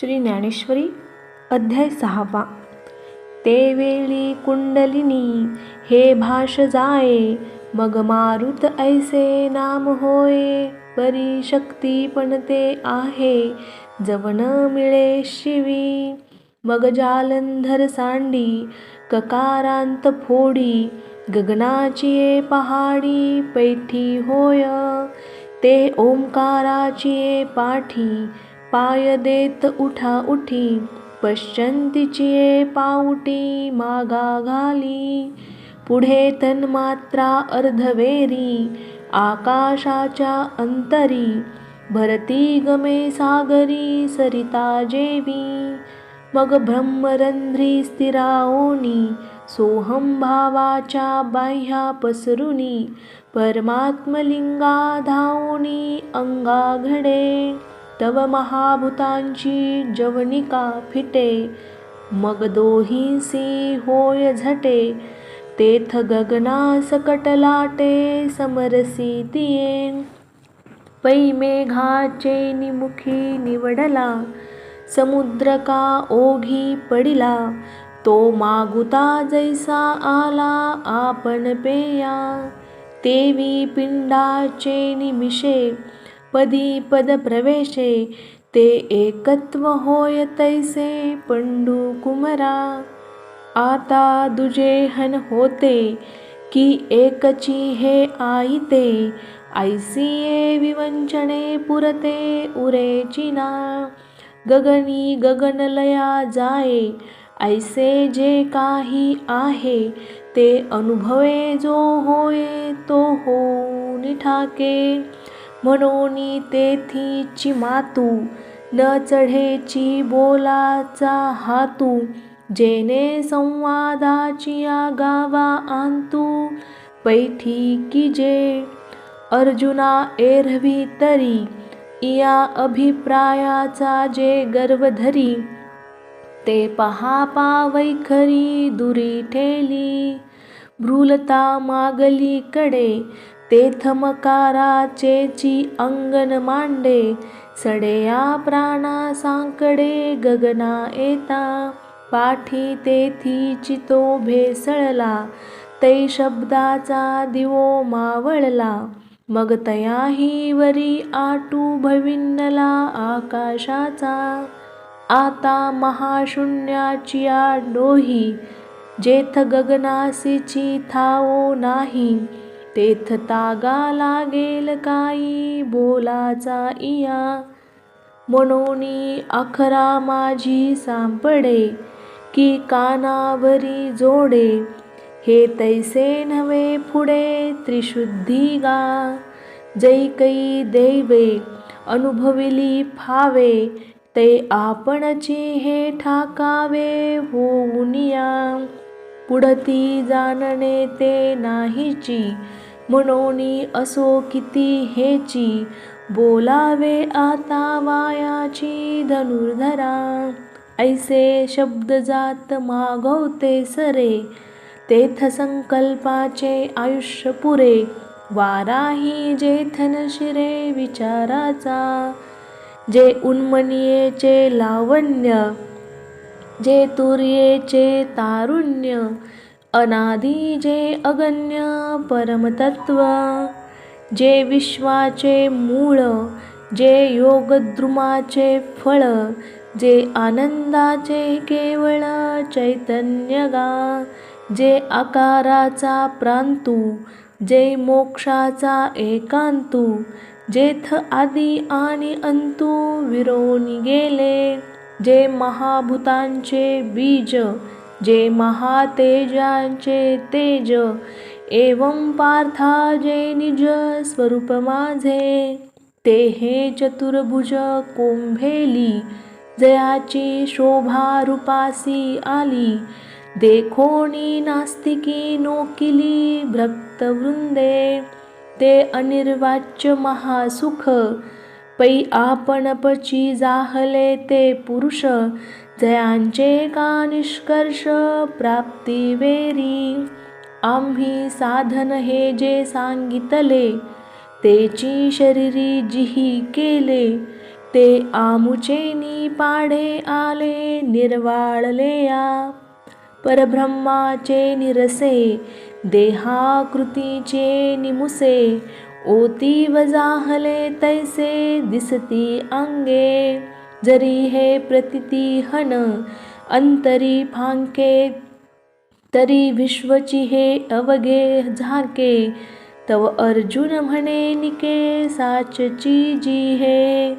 श्री ज्ञानेश्वरी अध्याय सहावा. ते वेळी कुंडलिनी हे भाष जाये मग मारुत ऐसे नाम होय परी शक्ती पण ते आहे जवन मिळे शिवी. मग जालंधर सांडी ककारांत फोडी गगनाची पहाडी पैठी होय ते ओंकाराची पाठी पाय देत उठा उठी पश्चंतीची पावटी पाऊटी मागा घाली. पुढे तन्मात्रा अर्धवेरी आकाशाच्या अंतरी. भरती गमे सागरी सरिता जेवी. मग ब्रह्मरंध्री स्थिराओनी सोहम भावाच्या बाह्या पसरुनी. परमात्मलिंगा धावणी अंगा घडे तव महाभूतांची जवनिका फिटे मग दोहिंसी होय झटे तेथ गगना समरसी तिये पै मेघाचे निमुखी निवडला समुद्र का ओघी पडिला तो मागुता जैसा आला आपण पेया तेवी पिंडाचे निमिषे पदी पद प्रवेशे ते एकत्व होय तैसे पंडू कुमरा। आता दुजेहन होते की एकची हे आईते ऐसिये विवंचने पुरते उरेचिना गगनी गगनलया जाये ऐसे जे काही आहे ते अनुभवे जो होय तो हो निठाके म्हणून तेथीची मातू न चढेची बोलाचा हातू जेने संवादाची गावा आणतू. पैठी की जे अर्जुना एरवी तरी या अभिप्रायाचा जे गर्व धरी ते पहा पावैखरी दुरी ठेली. भ्रूलता मागली तेथमकाराचे तेथमकाराचेची अंगण मांडे सडेया प्राणा सांकडे गगना येता. पाठी तेथी चितो भेसळला तै शब्दाचा दिवो मावळला. मग तयाही वरी आटू भविन्नला आकाशाचा. आता महाशून्याची डोही जेथ गगनासीची थावो नाही. तेथ तागा लागेल काही बोलाचा इया. मनोनी अखरा माझी सांपडे की कानावरी जोडे. हे तैसे नवे पुढे त्रिशुद्धी गा. जैकई देवे अनुभविली फावे ते आपणची हे ठाकावे होऊनिया पुढती जाणणे ते नाहीची म्हणून असो किती हेची बोलावे आता वायाची धनुर्धरा. ऐसे शब्द जात मागवते सरे तेथ संकल्पाचे आयुष्य पुरे. वाराही जेथन शिरे विचाराचा जे उन्मनियेचे लावण्य जे तुर्येचे तारुण्य. अनादी जे अगण्य परमतत्व जे विश्वाचे मूळ जे योगद्रुमाचे फळ जे आनंदाचे केवळ चैतन्यगा जे आकाराचा प्रांतू जे मोक्षाचा एकांतू जेथ आदी आणि अंतू विरोनी गेले जे महाभूतांचे बीज जे महातेजांचे तेज एवं पार्था जे निज स्वरूप माझे ते हे चतुर्भुज कोंभेली जयाची शोभा रूपासी आली. देखोणी नास्तिकी नोकिली भक्तवृंदे ते अनिर्वाच्य महासुख पै आपणपची जाहले ते पुरुष जयांचे का निष्कर्ष प्राप्ती वेरी? आम्ही साधन हे जे सांगितले तेची शरीरी जिही केले ते आमुचेनी पाढे आले निर्वाळले या. परब्रह्माचे निरसे देहाकृतीचे निमुसे ओती वजाहले तैसे दिसती अंगे. जरी हे प्रतिती हन अंतरी फांके तरी विश्वची हे अवघे झाके. तव अर्जुन म्हणे निके साचची जी हे.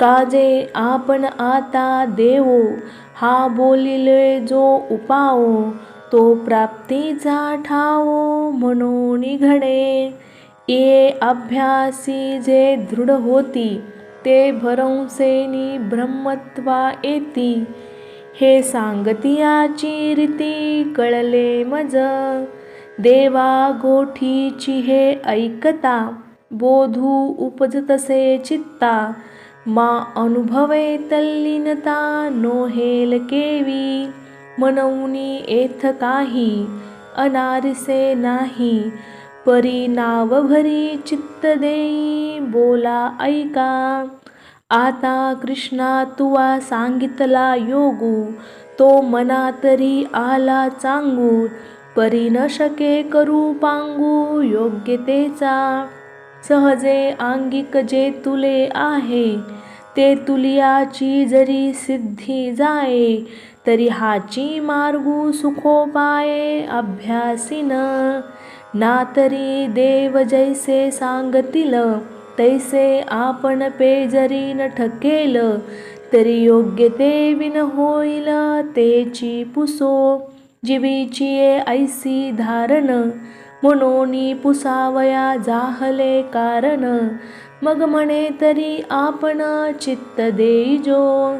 काजे आपण आता देवो हा बोलिले जो उपाओ तो प्राप्तीचा ठावो म्हणून घडे ये अभ्यासी जे दृढ होती ते भरंसेनी ब्रह्मत्वा येती हे सांगतियाची रीती कळले मज. देवा गोठीची हे ऐकता. बोधू उपजतसे चित्ता. मा अनुभवे तल्लीनता नोहेल केवी. मनवनी एथ काही अनारिसे नाही. परी नाव भरी चित्त देई बोला ऐका. आता कृष्णा तुवा सांगितला योगू तो मना तरी आला चांगू. परी न शके करू पांगू योग्यतेचा सहजे आंगिक जे तुले आहे ते तुलियाची जरी सिद्धी जाये तरी हाची मार्गू सुखोपाये अभ्यासीन. ना तरी देव जैसे सांगतील तैसे आपण पे जरी न ठकेल. तरी योग्य ते विन होईल तेची पुसो. जीवीची ऐसी धारण म्हणून पुसावया जाहले कारण. मग म्हणे तरी आपण चित्त देईजो.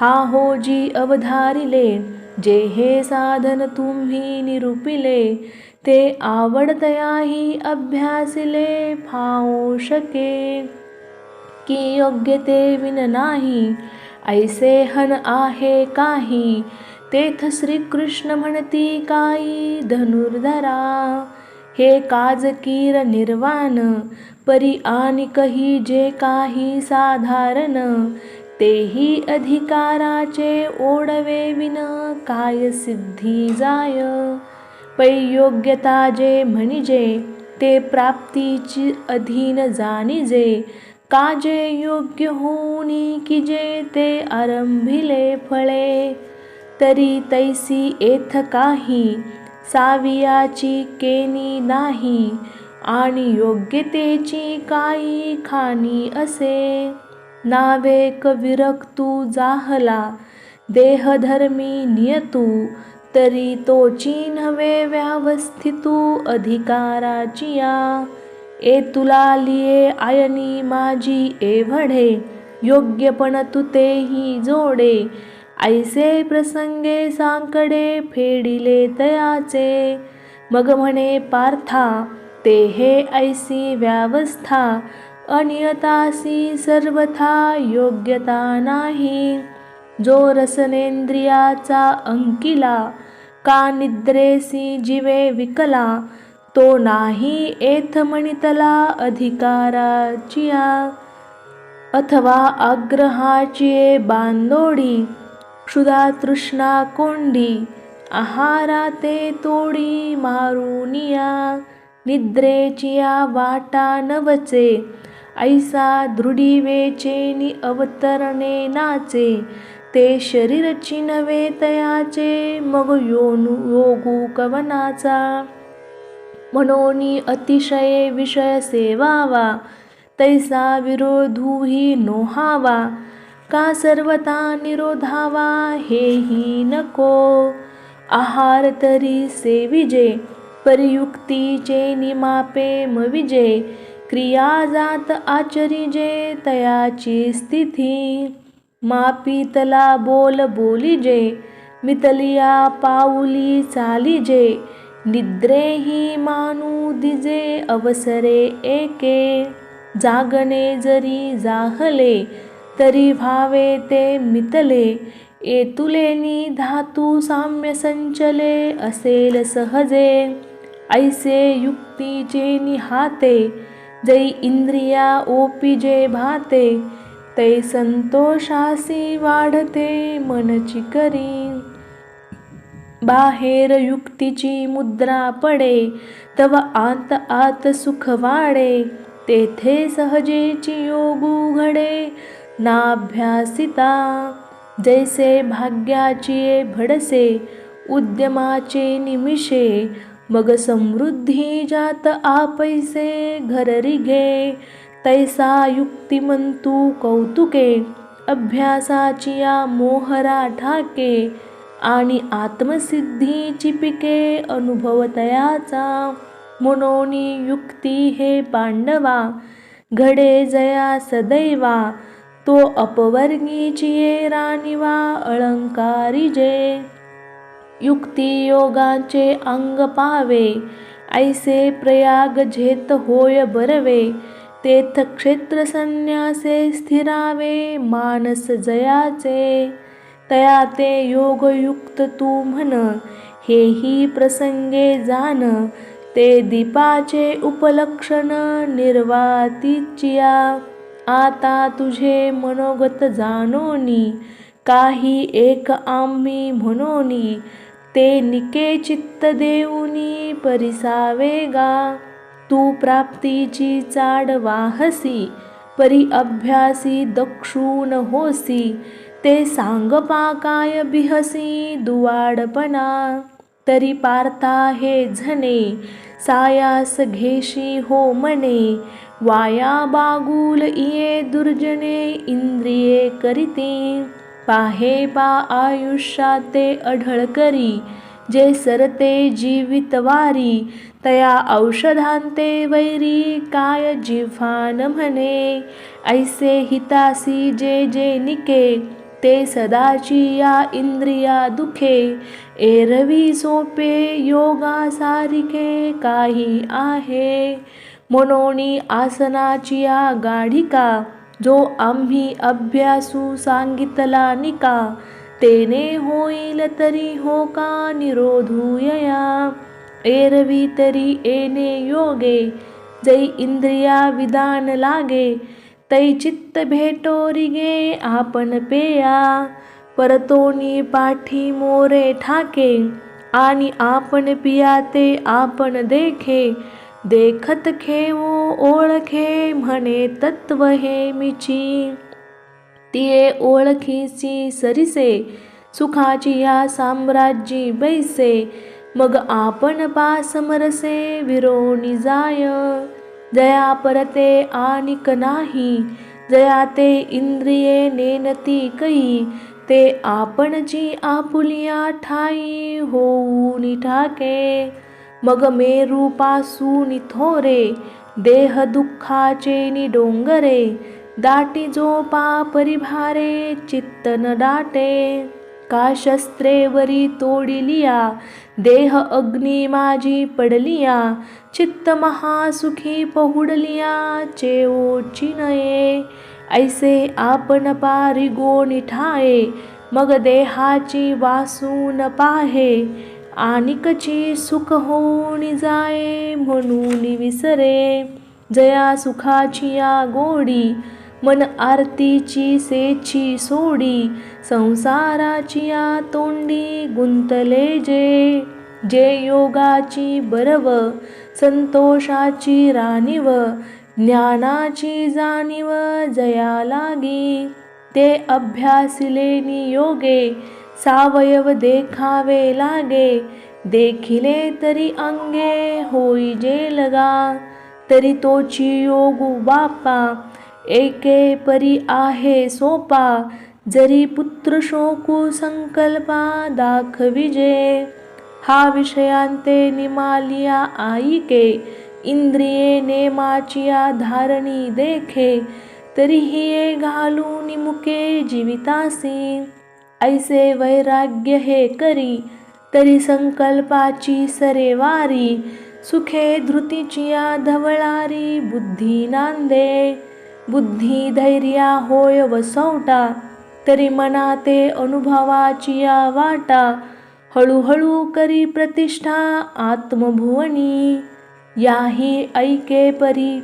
हा हो जी अवधारिले जे हे साधन तुम्ही निरूपिले. ते आवडतयाही अभ्यासिले फावू शके. की योग्य ते विन नाही ऐसे हन आहे काही. तेथ श्रीकृष्ण म्हणती काई धनुर्धरा. हे काजकीर निर्वाण परी आणि कही जे काही साधारण. तेही अधिकाराचे ओढवे विन काय सिद्धी जाय. पै योग्यता जे म्हणजे ते प्राप्तीची अधीन जाणीजे. काजे योग्य होऊनी की जे ते आरंभिले फळे? तरी तैसी एथ काही सावियाची केनी नाही आणि योग्यतेची काही खाणी असे. नावे विरक्तू जाहला देहधर्मी नियतू तरी तो चिन्हवे व्यवस्थितू अधिकाराचिया ए तुला लिये आयनी माझी एवढे योग्यपण तुतेही जोडे. ऐसे प्रसंगे सांकडे फेडिले तयाचे. मग म्हणे पार्था ते हे ऐसी व्यवस्था अनियतासी सर्वथा योग्यता नाही. जो रसनेंद्रियाचा अंकिला का निद्रेसी जिवे विकला तो नाही एथ म्हणितला अधिकाराचिया. अथवा आग्रहाची बांदोडी क्षुधा तृष्णा कोंडी आहारा ते तोडी मारुनिया. निद्रेचिया वाटा नवचे ऐसा दृढीवेचेनी अवतरणे नाचे. ते शरीरची नव्हे तयाचे मग योनु योगू कवनाचा. म्हणून अतिशय विषय सेवावा तैसा विरोधूही नोहावा. का सर्वता निरोधावा हेही नको. आहार तरी सेविजे परियुक्तीचे निमापे मविजे क्रिया जात आचरिजे तयाची स्थिती. मापितला बोल बोलिजे मितलिया पाऊली चालिजे निद्रेही मानू दिजे अवसरे एके जागणे जरी जाहले तरी भावे ते मितले एतुलेनी धातू साम्य संचले असेल सहजे ऐसे युक्तीचे निहाते जै इंद्रिया ओपिजे भाते तै संतोषासी वाढते मनची करी. बाहेर युक्तीची मुद्रा पडे तव आत आत सुख वाढे तेथे सहजेची योग घडे. नाभ्यासिता जैसे भाग्याची भडसे उद्यमाचे निमिषे मग समृद्धी जात आपैसे घर रिघे. तैसा युक्तिमंतू कौतुके अभ्यासाची या मोहरा ठाके आणि आत्मसिद्धीची पिके अनुभवतयाचा। मनोनी युक्ती हे पांडवा घडे जया सदैवा तो अपवर्गीची राणीवा अलंकारी जे। युक्ती योगाचे अंग पावे ऐसे प्रयाग झेत होय बरवे तेथ क्षेत्र संन्यासे स्थिरावे मानस जयाचे। तया ते योगयुक्त तू म्हण हेही प्रसंगे जाण ते दीपाचे उपलक्षण निर्वातीचिया आता तुझे मनोगत जाणोनी काही एक आम्ही म्हणोनी ते निके चित्त देऊनी परिसावेगा तू प्राप्तीची चाड वाहसी परी अभ्यासी दक्षून होसी ते सांगपा काय बिहसी दुवाडपणा? तरी पार्था हे झने सायास घेशी हो मने वाया बागुल इये दुर्जने इंद्रिये करीती पाहे पा आयुष्याते ते अढळ करी जे सरते जीवितवारी तया औषधांते वैरी काय जिव्हान म्हणे? ऐसे हितासी जे जे निके ते सदाची या इंद्रिया दुखे. एरवी सोपे योगा सारिखे काही आहे. मनोनी आसनाची या गाढिका जो आम्ही अभ्यासू सांगितला निका. तेने होईल तरी हो का निरोधूयया एरवी तरी येणे योगे जै इंद्रिया विधान लागे तै चित्त भेटोरिगे आपण पेया परतोनी पाठी मोरे ठाके आणि आपण पिया ते आपण देखे देखत खेवो ओळखे म्हणे तत्व हे मिची तिये ओळखीसी सरिसे सुखाची या साम्राज्यी बैसे मग आपण पा समरसे विरोणी जाय. जया परते आणिक नाही जया ते इंद्रिये नेनती कई. ते आपणची आपुलिया ठाई होऊ ठाके. मग मेरू पासून थोरे देह दुःखाचे नि डोंगरे. दाटी जोपा परिभारे चित्त न दाटे का शस्त्रेवरी तोडिलिया देह अग्नी माझी पडलिया चित्त महासुखी पहुडलिया चेओची नये ऐसे आपण पारी गोणी मग देहाची वासून पाहे आनिकची सुख होऊन जाये म्हणून विसरे जया सुखाची या गोडी मन आरतीची सेची सोडी संसाराचिया तोंडी गुंतले जे. जे योगाची बरव संतोषाची राणीव ज्ञानाची जाणीव जया लागी. ते अभ्यासिले नियोगे सावयव देखावे लागे. देखिले तरी अंगे होई जे लगा. तरी तोची योगू बापा एके परी आहे सोपा. जरी पुत्र शोकू संकल्पा दाखविजे हा विषयांते निमालिया आईके इंद्रिये नेमाचिया धारणी देखे तरीही ये घालू निमुके जीवितासी. ऐसे वैराग्य हे करी तरी संकल्पाची सरेवारी सुखे धृतीचिया धवळारी बुद्धी नांदे. बुद्धी धैर्या होय वसवटा तरी मनाते अनुभवाचिया वाटा हळूहळू करी प्रतिष्ठा आत्मभुवनी. याही ऐके परी.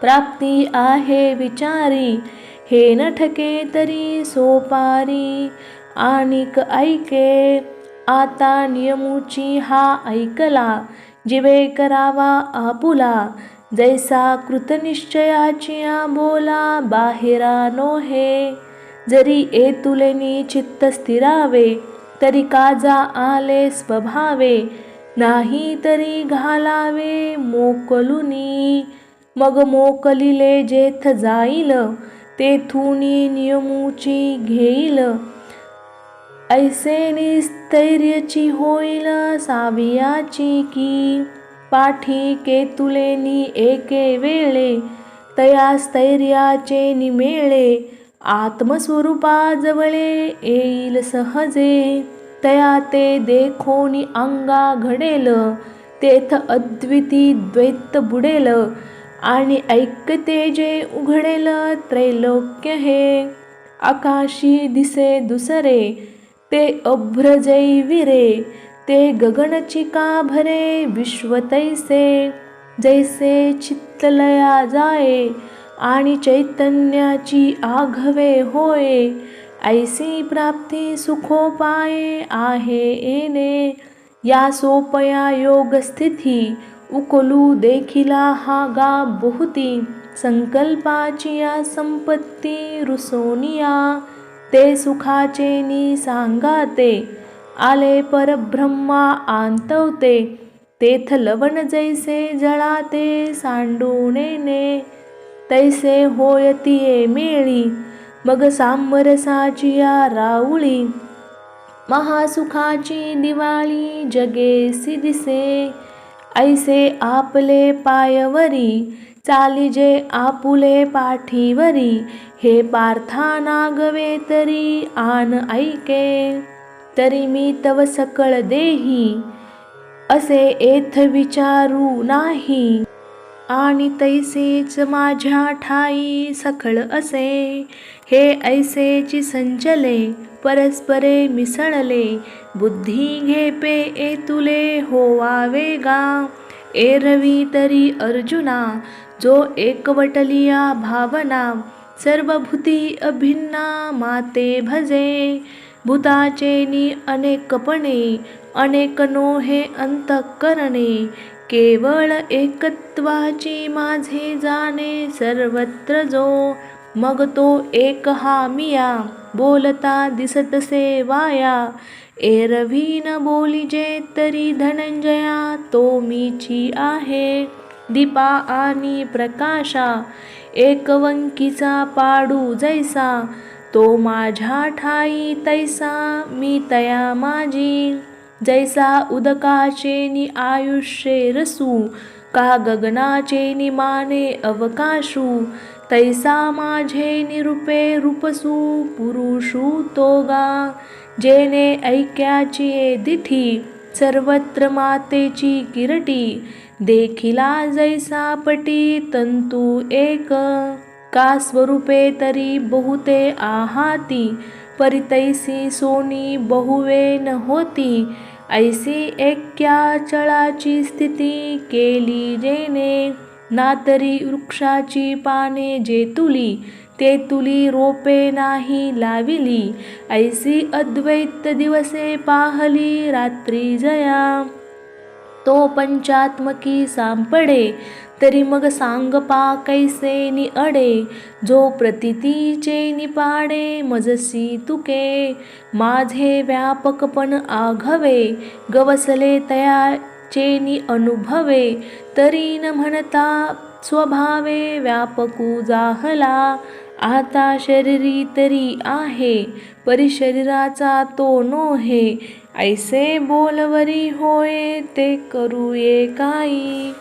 प्राप्ती आहे विचारी हे न ठके तरी सोपारी. आणिक ऐके आता नियमूची हा ऐकला जिवे करावा आपुला. जैसा कृतनिश्चयाची बोला बाहेरा नोहे. जरी एतुलेनी चित्त स्थिरावे तरी काजा आले स्वभावे. नाही तरी घालावे मोकलुनी मग मोकलिले जेथ जाईल तेथुनी नियमूची घेईल. ऐसे निस्थैर्यची होईल सावियाची की. पाठी केतुलेनी एके वेळे तया स्थैर्याचे निमेळे. आत्मस्वरूपाजवळे येईल सहजे. तया ते देखोनी अंगा घडेल तेथ अद्विती द्वैत बुडेल आणि ऐकते जे उघडेल त्रैलोक्य हे. आकाशी दिसे दुसरे ते अभ्रजैविरे ते गगनचिका भरे विश्व तैसे. जैसे चित्तलया जाये आणि चैतन्याची आघवे होय. ऐसी प्राप्ती सुखोपाये आहे येणे. या सोपया योग स्थिती उकलू देखिला हा गा बहुती. संकल्पाची या संपत्ती रुसोनिया. ते सुखाचे नि सांगाते. आले परब्रह्मा आंतवते. तेथ लवण जैसे जळाते सांडूनेने तैसे होयतिये मेळी मग सामरसाची या राऊळी महासुखाची दिवाळी जगेसी दिसे ऐसे आपले पायवरी चालिजे आपुले पाठीवरी हे पार्था नागवे तरी आन ऐके. तरी मी तव सकळ देही असे एथ विचारू नाही. आणि तैसेच माझ्या ठाई सखळ असे. हे ऐसेची संचले परस्परे मिसळले. बुद्धी घेपे ए तुले होवावे गा एरवी तरी अर्जुना जो एकवटलिया भावना. सर्वभूती अभिन्ना माते भजे. भूताचे नि अनेकपणे अनेक नो हे अंतकरणे. केवळ एकत्वाची माझे जाणे सर्वत्र जो. मग तो एक हा मिया बोलता दिसतसे वाया एरवी न बोलिजे तरी धनंजया तो मीची आहे. दीपा आणि प्रकाशा एकवंकीचा पाडू जैसा. तो माझ्या ठाई तैसा मी तया माझी. जैसा उदकाचे नि आयुष्ये रसू का गगनाचे नि माने अवकाशू तैसा माझे निरूपे रूपसू पुरुषू तोगा जेने ऐक्याची दिठी सर्वत्र मातेची किरटी देखिला जैसा पटी तंतू एक का स्वरूपे तरी बहुते आहाती परितैसी सोनी बहुवे न होती ऐसी एक्या चळाची स्थिती केली जेने? ना तरी वृक्षाची पाने जे तुली ते तुली रोपे नाही लाविली ऐसी अद्वैत दिवसे पाहली रात्री जया. तो पंचात्मकी सांपडे तरी मग सांगपा कैसे नि अडे जो प्रतितीचे निपाडे मजसी तुके. माझे व्यापकपण आघवे गवसले तया चेनी अनुभवे तरी न म्हणता स्वभावे व्यापकू जाहला. आता शरीरी तरी आहे परिशरीराचा तो नोहे. ऐसे बोलवरी होय ते करूये काही